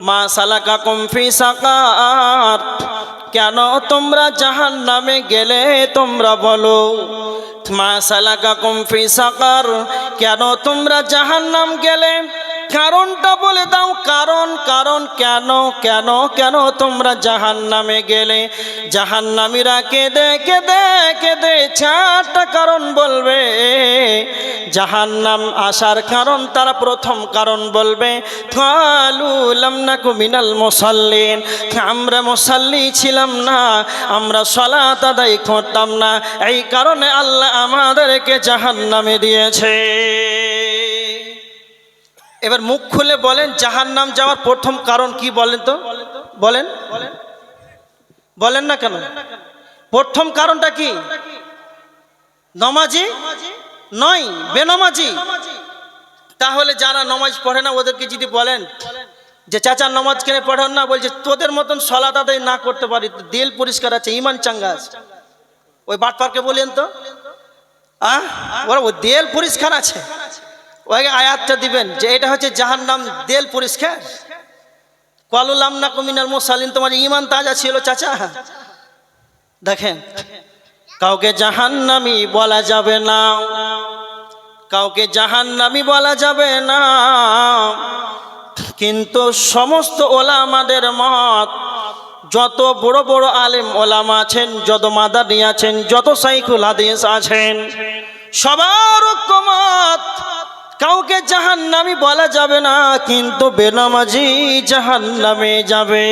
মা সালাকা কুমফি সাকার কেন তোমরা জাহান নামে গেলে তোমরা বলো। মা সালাকা কুমফি সাকার। কেন তোমরা জাহান নাম গেলে? কারণটা বলে দাও, কারণ কারণ, কেন কেন কেন তোমরা জাহান নামে গেলে? জাহান নামীরা কেঁদে কেঁদে কেঁদে চারটা কারণ বলবে। জাহান নাম আসার কারণ তারা প্রথম কারণ বলবে। মিনাল মুসাল্লিন। আমরা মুসাল্লি ছিলাম না, আমরা সলাত আদায় করতাম না। এই কারণে আল্লাহ আমাদেরকে জাহান নামে দিয়েছে। এবার মুখ খুলে বলেন জাহান নাম যাওয়ার প্রথম কারণ কি বলেন তো? বলেন। বলেন না কেন? প্রথম কারণটা কি? নমাজি? নয়, বেনমাজি। তাহলে যারা নমাজ পড়ে না, ওদেরকে যদি বলেন যে, চাচা, নমাজ কেনে পড়ান না? বলছে, তোদের মতন সলাত আদায় না করতে পারি দিল পরিষ্কার আছে, ইমান চাঙ্গা আছে। ওই বাটপারকে বলেন তো। আহ? ওরা ও দেল পরিষ্কার আছে। ওই আয়াতটা দিবেন যে এটা হচ্ছে জাহান নাম দেল পরিষ্কার কলুলাম না কমিনাল মুসালিন তোমার ইমান তাজা ছিল চাচা। দেখেন, কাউকে জাহান্নামি বলা যাবে না, কাউকে জাহান্নামি বলা যাবে না, কিন্তু সমস্ত ওলামাদের মত, যত বড় বড় আলেম ওলামা আছেন, যত মাদানি আছেন, যত সাইকুল হাদিস আছেন, সবার ঐক্যমত কাউকে জাহান্নামি বলা যাবে না, কিন্তু বেনামাজি জাহান্নামে যাবে।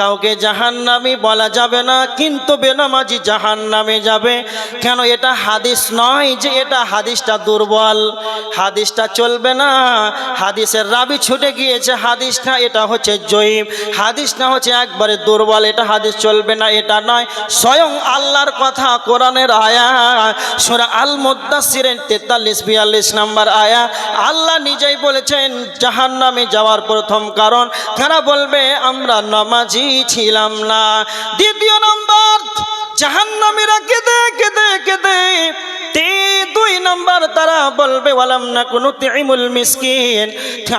কাউকে জাহান্নামি বলা যাবে না, কিন্তু বেনামাজি জাহান্নামে যাবে। কেন এটা হাদিস নয় যে এটা হাদিসটা দুর্বল? হাদিসটা চলবে না। হাদিসের রাবি ছুটে গিয়েছে, হাদিস না, এটা হচ্ছে জয়ীব। হাদিস না হচ্ছে একবারে দুর্বল, এটা হাদিস চলবে না, এটা নয়। স্বয়ং আল্লাহর কথা কোরআনের আয়া সুরা আল মুদাসিরের তেতাল্লিশ, বিয়াল্লিশ নাম্বার আয়া আল্লাহ নিজেই বলেছেন জাহান নামে যাওয়ার প্রথম কারণ। তারা বলবে, আমরা নমাজি ছিলাম না। দ্বিতীয় নম্বর, জাহান্নামীরা কেঁদে কেঁদে কেঁদে তে দুই নম্বর তারা বলবে, ওয়ালাম না কোনো তিমুল মিসকিন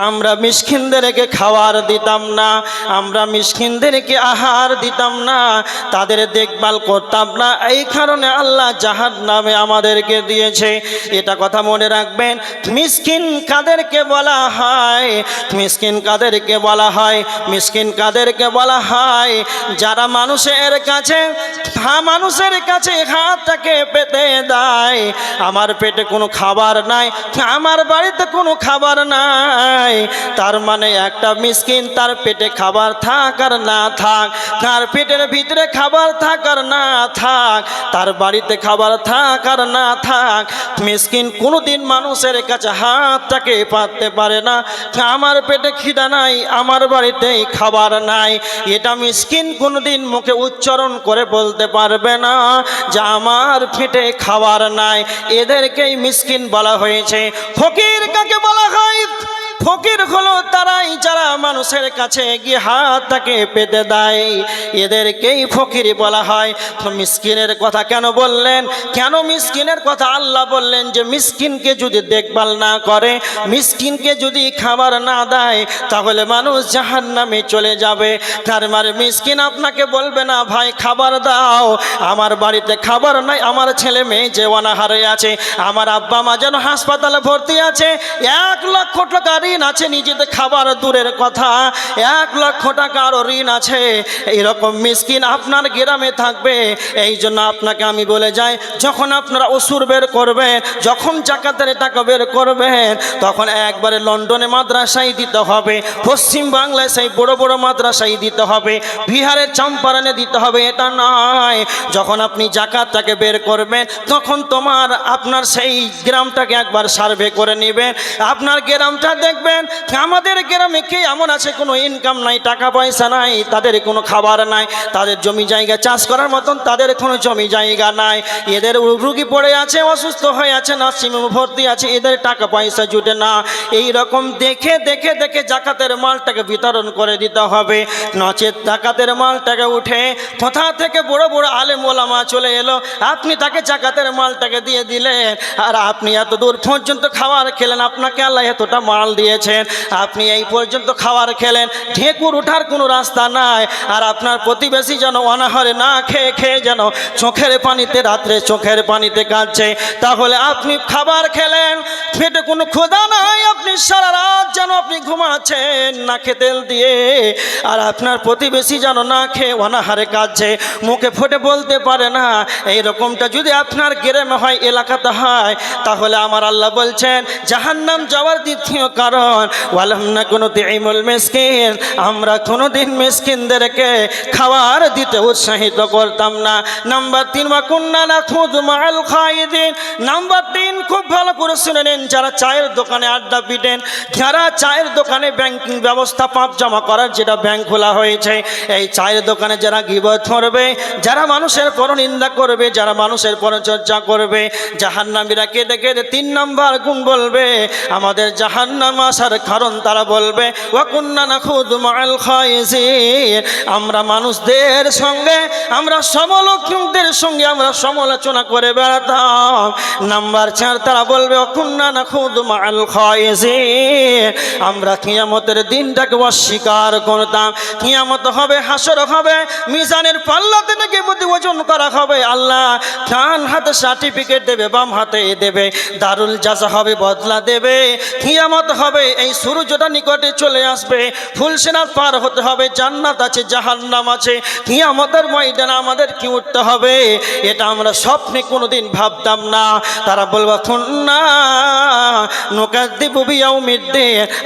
আমরা মিসকিনদেরকে খাবার দিতাম না, আমরা মিসকিনদেরকে আহার দিতাম না, তাদের দেখভাল করতাম না। এই কারণে আল্লাহ জাহান নামে আমাদেরকে দিয়েছে। এটা কথা মনে রাখবেন, মিসকিন কাদেরকে বলা হয়, মিসকিন কাদেরকে বলা হয়, মিসকিন কাদেরকে বলা হয়, যারা মানুষের কাছে হ্যাঁ মানুষের কাছে হাতটাকে পেতে দেয়। আমার পেটে কোনো খাবার নাই, আমার বাড়িতে কোনো খাবার নাই। তার মানে একটা মিসকিন তার পেটে খাবার থাক আর না থাক, তার পেটের ভিতরে খাবার থাক আর না থাক, তার বাড়িতে খাবার থাক আর না থাক। মিসকিন কোনোদিন মানুষের কাছে হাতটাকে পাততে পারে না, আমার পেটে খিদা নাই, আমার বাড়িতেই খাবার নাই। এটা মিসকিন কোনোদিন মুখে উচ্চারণ করে বলতে পারবে না যে আমার পেটে খাবার নাই এদেরকেই মিসকিন বলা হয়েছে। ফকির কাকে বলা হয়? ফকির হলো তারাই যারা মানুষের কাছে গিয়ে হাতটাকে পেতে দেয়, এদেরকেই ফকির বলা হয়। তো মিসকিনের কথা কেন বললেন? কেন মিসকিনের কথা আল্লাহ বললেন যে, মিসকিনকে যদি দেখভাল না করে, মিসকিনকে যদি খাবার না দেয়, তাহলে মানুষ জাহান নামে চলে যাবে। তার মানে মিসকিন আপনাকে বলবে না, ভাই, খাবার দাও। আমার বাড়িতে খাবার নাই, আমার ছেলে মেয়ে যে অনাহারে আছে, আমার আব্বা মা যেন হাসপাতালে ভর্তি আছে, এক লক্ষ টাকা ঋণ আছে, নিজেদের খাবার দূরের কথা। এক লক্ষ টাকারও ঋণ আছে। এইরকম মিসকিন আপনার গ্রামে থাকবে। এই জন্য আপনাকে আমি বলে যাই, যখন আপনারা ওষুর বের করবেন, যখন জাকাতের টাকা বের করবেন, তখন একবারে লন্ডনে মাদ্রাসায় দিতে হবে। পশ্চিম বাংলায় সেই বড় বড় মাদ্রাসায় দিতে হবে। বিহারের চম্পারণে দিতে হবে। এটা নয়। যখন আপনি জাকাতটাকে বের করবেন, তখন তোমার, আপনার সেই গ্রামটাকে একবার সার্ভে করে নেবেন। আপনার গ্রামটা দেখবেন, আমাদের গ্রামে কে এমন আছে? কোনো ইনকাম নাই, টাকা পয়সা নাই, তাদের কোনো খাবার নাই, তাদের জমি জায়গা চাষ করার মতন তাদের কোনো জমি জায়গা নাই। এদের রুগী পড়ে আছে, অসুস্থ হয়ে আছে না নার্সিংহোম ভর্তি আছে, এদের টাকা পয়সা জুটে না। এই রকম দেখে দেখে দেখে জাকাতের মালটাকে বিতরণ করে দিতে হবে। নচেত জাকাতের মালটাকে উঠে কোথা থেকে বড় বড় আলেম ওলামা চলে এলো? আপনি তাকে জাকাতের মালটাকে দিয়ে দিলেন, আর আপনি এত দূর পর্যন্ত খাবার খেলেন, আপনাকে আল্লাহ এতটা মাল দিয়েছেন। আপনি আপনি এই পর্যন্ত খাবার খেলেন, ঢেকুর ওঠার কোনো রাস্তা নাই, আর আপনার প্রতিবেশী যেন অনাহারে না খেয়ে খেয়ে যেন চোখের পানিতে, রাত্রে চোখের পানিতে কাঁদছে। তাহলে আপনি খাবার খেলেন, পেটে কোনো ক্ষুধা নাই আপনি সারা রাত যেন আপনি ঘুমাচ্ছেন না তেল দিয়ে, আর আপনার প্রতিবেশী যেন না খেয়ে অনাহারে কাঁদছে, মুখে ফুটে বলতে পারে না এই রকমটা যদি আপনার গ্রামে হয়, এলাকাতে হয়, তাহলে আমার আল্লাহ বলছেন, জাহান্নাম যাওয়ার দ্বিতীয় কারণ, ওয়ালাম না কোনো দিমুল মিসকিন, আমরা কোনো দিন মিসকিনদেরকে খাবার দিতে উৎসাহিত করতাম না। নাম্বার তিন বা কন্যা না খুদ মাল খাইদিন। নাম্বার তিন, খুব ভালো করে শুনে নিন, যারা চায়ের দোকানে আড্ডা পিটেন যারা চায়ের দোকানে ব্যাংকিং ব্যবস্থা পাপ জমা করার যেটা ব্যাংক খোলা হয়েছে, এই চায়ের দোকানে যারা গিবত করবে যারা মানুষের পরনিন্দা করবে, যারা মানুষের পরচর্চা করবে, জাহান্নামীরা কেটে কেটে তিন নম্বর গুণ বলবে, আমাদের জাহান্নাম আসার কারণ তারা বলবে আমরা মানুষদের সঙ্গে, আমরা সমলোকদের সঙ্গে আমরা সমালোচনা করে বেড়াতাম। নাম্বার চার, তারা বলবে অকুন্না না খুদ মাল খাইছি আমরা কিয়ামতের দিনটাকে অস্বীকার করতাম। কিয়ামত হবে, হাসর হবে, মিজানের পাল্লাতে নাকি বুদ্ধি ওজন করা হবে। আল্লাহ ডান হাতে সার্টিফিকেট দেবে, বাম হাতে দেবে, দারুল জাজা হবে, বদলা দেবে। কিয়ামত হবে, এই সূর্যটা নিকটে চলে আসবে। ফুলসেনার পার হতে হবে, জান্নাত আছে, জাহান্নাম আছে। কিয়ামতের ময়দানে আমাদের কি উঠতে হবে, এটা আমরা স্বপ্নে কোনোদিন ভাবতাম না। তারা বলব, খুন্না নোকাদ্দিবু বিয়াউমিদ্দিন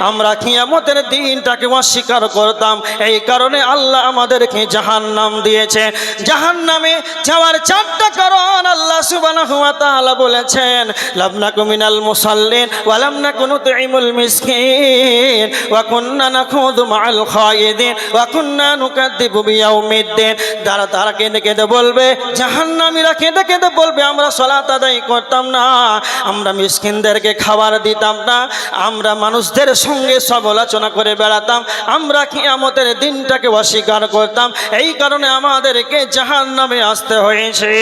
আমরা কিয়ামতের দিনটাকে অস্বীকার করতাম। এই কারণে আল্লাহ আমাদেরকে জাহান্নাম দিয়েছে। জাহান্নামে যাওয়ার চারটা কারণ আল্লাহ সুবহানাহু ওয়া তাআলা বলেছেন লাবনাকু মিনাল মুসাল্লিন ওয়া লাম নাকুনু তুইমুল মিসকিন ওয়া কুন্না নাখুদু মাআল খায়িদিন ওয়া কুন্না নুকাদ্দিবু বিয়াউমিদ্দিন তারা তারা কেঁদে কেঁদে বলবে, জাহান্নামীরা কেঁদে কেঁদে বলবে, আমরা সলাত আদায় করতাম না, আমরা মিসকিনদেরকে খাবার দিতাম না আমরা মানুষদের সঙ্গে সমালোচনা করে বেড়াতাম, আমরা কিয়ামতের দিনটাকে অস্বীকার করতাম, এই কারণে আমাদেরকে জাহান নামে আসতে হয়েছে।